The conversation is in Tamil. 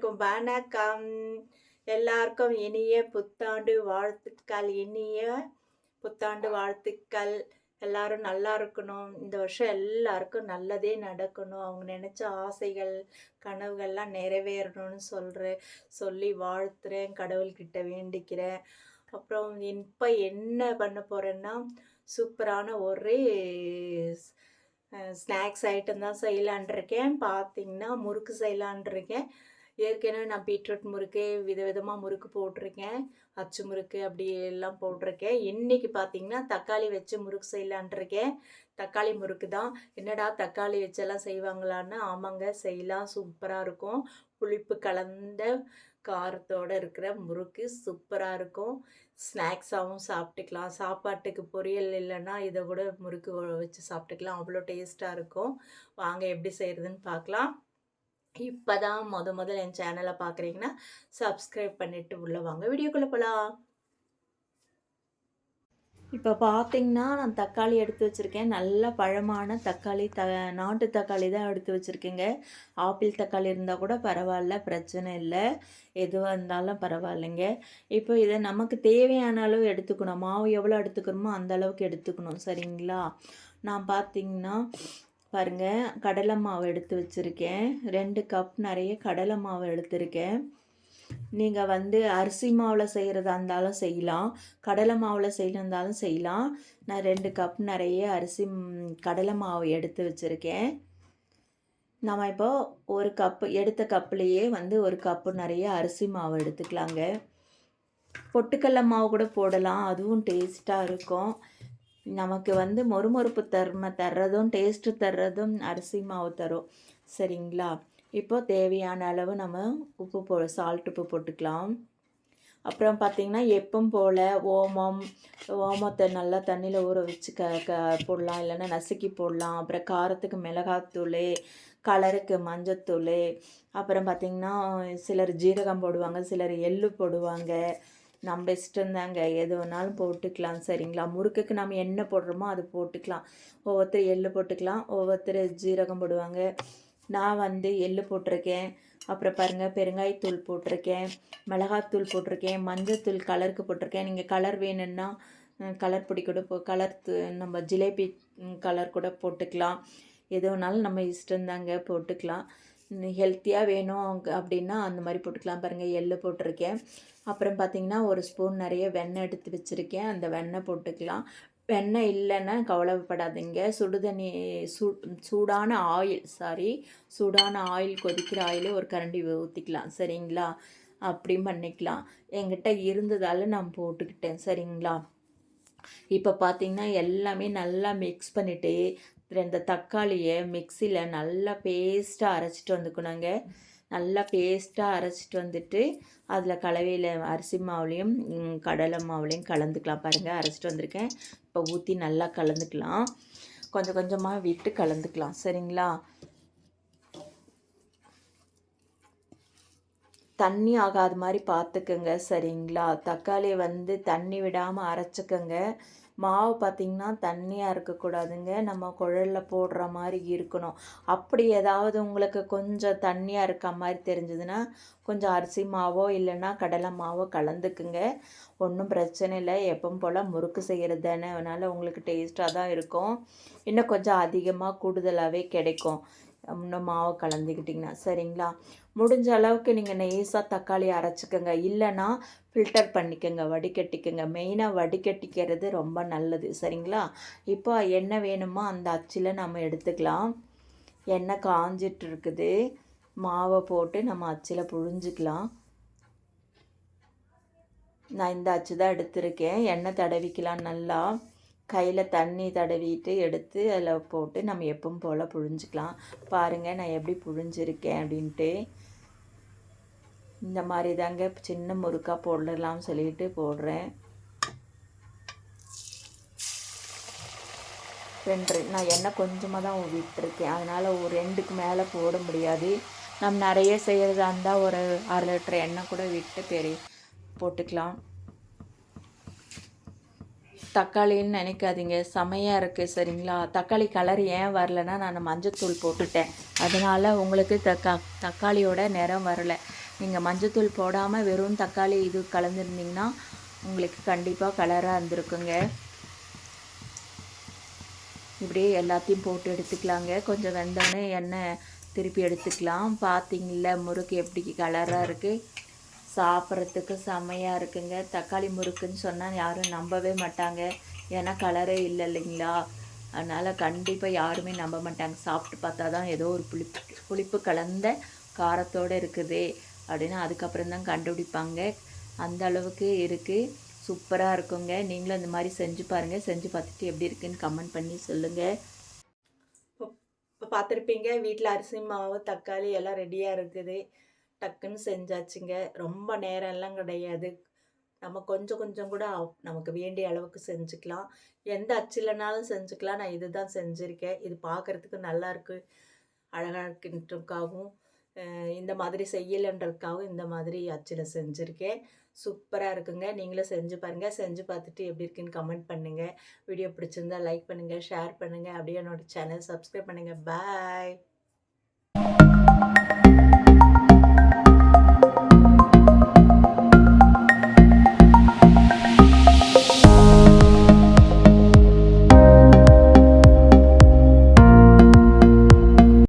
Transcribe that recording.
அனைவருக்கும் வணக்கம். எல்லாருக்கும் இனிய புத்தாண்டு வாழ்த்துக்கள் இனிய புத்தாண்டு வாழ்த்துக்கள். எல்லாரும் நல்லா இருக்கணும். இந்த வருஷம் எல்லாருக்கும் நல்லதே நடக்கணும். அவங்க நினச்ச ஆசைகள் கனவுகள்லாம் நிறைவேறணும்னு சொல்கிறேன் சொல்லி வாழ்த்துறேன் கடவுள்கிட்ட வேண்டிக்கிறேன். அப்புறம் இப்போ என்ன பண்ண போகிறேன்னா சூப்பரான ஒரே ஸ்நாக்ஸ் ஐட்டம் தான் செய்யலான் இருக்கேன் பார்த்தீங்கன்னா முறுக்கு செய்யலான் இருக்கேன் ஏற்கனவே நான் பீட்ரூட் முறுக்கு விதவிதமாக முறுக்கு போட்டிருக்கேன். அச்சு முறுக்கு அப்படி எல்லாம் போட்டிருக்கேன். இன்றைக்கி பார்த்தீங்கன்னா தக்காளி வச்சு முறுக்கு செய்யலான் இருக்கேன். தக்காளி முறுக்கு தான். என்னடா தக்காளி வச்செல்லாம் செய்வாங்களான்னு? ஆமாங்க செய்யலாம். சூப்பராக இருக்கும். புளிப்பு கலந்த காரத்தோடு இருக்கிற முறுக்கு சூப்பராக இருக்கும். ஸ்நாக்ஸாகவும் சாப்பிட்டுக்கலாம். சாப்பாட்டுக்கு பொரியல் இல்லைன்னா இதை கூட முறுக்கு வச்சு சாப்பிட்டுக்கலாம். அவ்வளோ டேஸ்ட்டாக இருக்கும். வாங்க எப்படி செய்கிறதுன்னு பார்க்கலாம் இப்போ தான் முத முதல்ல என் சேனலை பார்க்குறீங்கன்னா சப்ஸ்கிரைப் பண்ணிவிட்டு உள்ளே வாங்க. வீடியோக்குள்ளே போகலாம் இப்போ பார்த்தீங்கன்னா நான் தக்காளி எடுத்து வச்சுருக்கேன். நல்ல பழமான தக்காளி த நாட்டு தக்காளி தான் எடுத்து வச்சுருக்கேங்க. ஆப்பிள் தக்காளி இருந்தால் கூட பரவாயில்ல பிரச்சனை இல்லை. எதுவாக இருந்தாலும் பரவாயில்லைங்க. இப்போ இதை நமக்கு தேவையான அளவு எடுத்துக்கணும். மாவு எவ்வளோ எடுத்துக்கணுமோ அந்த அளவுக்கு எடுத்துக்கணும். சரிங்களா? நான் பார்த்தீங்கன்னா பாருங்கள் கடலை மாவு எடுத்து வச்சுருக்கேன். ரெண்டு கப் நிறைய கடலை மாவு எடுத்திருக்கேன். நீங்கள் வந்து அரிசி மாவில் செய்கிறதா இருந்தாலும் செய்யலாம். கடலை மாவில் செய்யறதாலும் செய்யலாம். நான் ரெண்டு கப் நிறைய அரிசி கடலை மாவு எடுத்து வச்சுருக்கேன். நம்ம இப்போ ஒரு கப்பு எடுத்த கப்புலேயே வந்து ஒரு கப்பு நிறைய அரிசி மாவு எடுத்துக்கலாங்க. பொட்டுக்கடல மாவு கூட போடலாம். அதுவும் டேஸ்ட்டாக இருக்கும். நமக்கு வந்து மொறுமொறுப்பு தர்ம தர்றதும் டேஸ்ட்டு தர்றதும் அரிசி மாவு தரும். சரிங்களா? இப்போ தேவையான அளவு நம்ம உப்பு போ சால்ட் உப்பு போட்டுக்கலாம். அப்புறம் பார்த்திங்கன்னா எப்பவும் போல் ஓமம் ஓமத்தை நல்லா தண்ணியில் ஊற வச்சு க க போடலாம். இல்லைன்னா நசுக்கி போடலாம். அப்புறம் காரத்துக்கு மிளகாத்தூள் கலருக்கு மஞ்சத்தூள் அப்புறம் பார்த்திங்கன்னா சிலர் ஜீரகம் போடுவாங்க சிலர் எள்ளு போடுவாங்க. நம்ம இஷ்டந்தாங்க எது வேணாலும் போட்டுக்கலாம் சரிங்களா? முறுக்குக்கு நம்ம என்ன போடுறோமோ அது போட்டுக்கலாம். ஒவ்வொருத்தர் எள்ளு போட்டுக்கலாம். ஒவ்வொருத்தர் ஜீரகம் போடுவாங்க. நான் வந்து எள்ளு போட்டிருக்கேன். அப்புறம் பாருங்கள் பெருங்காயத்தூள் போட்டிருக்கேன். மிளகாத்தூள் போட்டிருக்கேன். மஞ்சத்தூள் கலருக்கு போட்டிருக்கேன். நீங்கள் கலர் வேணும்னா கலர் பொடி கூட போ கலர் நம்ம ஜிலேபி கலர் கூட போட்டுக்கலாம். எது வேணாலும் நம்ம இஷ்டந்தாங்க போட்டுக்கலாம். ஹெல்த்தியாக வேணும் அப்படின்னா அந்த மாதிரி போட்டுக்கலாம் பாருங்கள் எள்ளு போட்டிருக்கேன். அப்புறம் பார்த்திங்கன்னா ஒரு ஸ்பூன் நிறைய வெண்ணெய் எடுத்து வச்சுருக்கேன். அந்த வெண்ணெய் போட்டுக்கலாம். வெண்ணெய் இல்லைன்னா கவலைப்படாதீங்க. சுடுதண்ணி சூ சூடான ஆயில் சாரி சூடான ஆயில் கொதிக்கிற ஆயிலே ஒரு கரண்டி ஊற்றிக்கலாம் சரிங்களா? அப்படியும் பண்ணிக்கலாம். என்கிட்ட இருந்ததால் நான் போட்டுக்கிட்டேன். சரிங்களா? இப்போ பார்த்தீங்கன்னா எல்லாமே நல்லா மிக்ஸ் பண்ணிவிட்டு ரெண்டு தக்காளியை மிக்சியில் நல்லா பேஸ்ட்டாக அரைச்சிட்டு வந்துக்கணுங்க. நல்லா பேஸ்ட்டாக அரைச்சிட்டு வந்துட்டு அதில் கலவையில் அரிசி மாவுலேயும் கடலை மாவுலேயும் கலந்துக்கலாம் பாருங்கள் அரைச்சிட்டு வந்திருக்கேன். இப்போ ஊற்றி நல்லா கலந்துக்கலாம். கொஞ்சம் கொஞ்சமாக விட்டு கலந்துக்கலாம். சரிங்களா? தண்ணி ஆகாத மாதிரி பார்த்துக்குங்க சரிங்களா? தக்காளி வந்து தண்ணி விடாமல் அரைச்சிக்கோங்க. மாவு பார்த்திங்கன்னா தண்ணியாக இருக்கக்கூடாதுங்க. நம்ம குழலில் போடுற மாதிரி இருக்கணும். அப்படி ஏதாவது உங்களுக்கு கொஞ்சம் தண்ணியாக இருக்க மாதிரி தெரிஞ்சதுன்னா கொஞ்சம் அரிசி மாவோ இல்லைன்னா கடலை மாவோ கலந்துக்குங்க. ஒன்றும் பிரச்சனை இல்லை. எப்பவும் போல் முறுக்கு செய்கிறது தானே. அதனால் உங்களுக்கு டேஸ்ட்டாக தான் இருக்கும். இன்னும் கொஞ்சம் அதிகமாக கூடுதலாகவே கிடைக்கும். இன்னும் மாவு கலந்துக்கிட்டிங்கன்னா. சரிங்களா? முடிஞ்ச அளவுக்கு நீங்கள் நெய்ஸாக தக்காளி அரைச்சிக்கோங்க. இல்லைன்னா ஃபில்டர் பண்ணிக்கோங்க வடிகட்டிக்கோங்க. மெயினாக வடிகட்டிக்கிறது ரொம்ப நல்லது. சரிங்களா? இப்போ என்ன வேணுமோ அந்த அச்சில் நம்ம எடுத்துக்கலாம். எண்ணெய் காஞ்சிட்டு இருக்குது மாவை போட்டு நம்ம அச்சில் புழிஞ்சிக்கலாம். நான் இந்த அச்சு தான் எடுத்திருக்கேன். எண்ணெய் தடவிக்கலாம் நல்லா. கையில் தண்ணி தடவிட்டு எடுத்து அதில் போட்டு நம்ம எப்பவும் போல் புழிஞ்சிக்கலாம். பாருங்கள் நான் எப்படி புழிஞ்சிருக்கேன் அப்படின்ட்டு. இந்த மாதிரி தாங்க சின்ன முறுக்காக போடலாம்னு சொல்லிட்டு போடுறேன். ரெண்டு நான் எண்ணெய் கொஞ்சமாக தான் விட்டுருக்கேன் அதனால் ஒரு ரெண்டுக்கு மேலே போட முடியாது. நம்ம நிறைய செய்கிறதா இருந்தால் ஒரு அரை லிட்டர் எண்ணெய் கூட விட்டு பெரிய போட்டுக்கலாம். தக்காளின்னு நினைக்காதீங்க. செமையாக இருக்குது சரிங்களா? தக்காளி கலர் ஏன் வரலன்னா நான் மஞ்சத்தூள் போட்டுட்டேன். அதனால் உங்களுக்கு தக்கா தக்காளியோட நிறம் வரல. நீங்கள் மஞ்சத்தூள் போடாமல் வெறும் தக்காளி இது கலந்துருந்தீங்கன்னா உங்களுக்கு கண்டிப்பாக கலராக இருந்திருக்குங்க. இப்படியே எல்லாத்தையும் போட்டு எடுத்துக்கலாங்க. கொஞ்சம் வெந்தோடனே எண்ணெய் திருப்பி எடுத்துக்கலாம். பார்த்தீங்கள முறுக்கு எப்படி கலராக இருக்குது சாப்பிட்றதுக்கு செம்மையாக இருக்குங்க. தக்காளி முறுக்குன்னு சொன்னால் யாரும் நம்பவே மாட்டாங்க. ஏன்னா கலரே இல்லை இல்லைங்களா? அதனால் கண்டிப்பாக யாருமே நம்ப மாட்டாங்க. சாப்பிட்டு பார்த்தா தான் ஏதோ ஒரு புளிப்பு புளிப்பு கலந்த காரத்தோடு இருக்குது அப்படின்னு அதுக்கப்புறம் தான் கண்டுபிடிப்பாங்க. அந்த அளவுக்கு இருக்குது சூப்பராக இருக்குங்க. நீங்களும் இந்த மாதிரி செஞ்சு பாருங்கள் செஞ்சு பார்த்துட்டு எப்படி இருக்குன்னு கமெண்ட் பண்ணி சொல்லுங்கள் இப்போ பார்த்துருப்பீங்க. வீட்டில் அரிசி மாவு தக்காளி எல்லாம் ரெடியாக இருக்குது. டக்குன்னு செஞ்சாச்சுங்க. ரொம்ப நேரம் எல்லாம் கிடையாது. நம்ம கொஞ்சம் கொஞ்சம் கூட நமக்கு வேண்டிய அளவுக்கு செஞ்சுக்கலாம். எந்த அச்சிலனாலும் செஞ்சுக்கலாம். நான் இதுதான் செஞ்சுருக்கேன். இது பார்க்குறதுக்கு நல்லாயிருக்கு அழகாக இருக்குன்றதுக்காகவும் இந்த மாதிரி செய்யலைன்றதுக்காகவும் இந்த மாதிரி அச்சில் செஞ்சுருக்கேன். சூப்பராக இருக்குங்க. நீங்களும் செஞ்சு பாருங்கள் செஞ்சு பார்த்துட்டு எப்படி இருக்குன்னு கமெண்ட் பண்ணுங்கள் வீடியோ பிடிச்சிருந்தா லைக் பண்ணுங்கள் ஷேர் பண்ணுங்கள் அப்படியே என்னோட சேனல் சப்ஸ்கிரைப் பண்ணுங்கள் பாய்.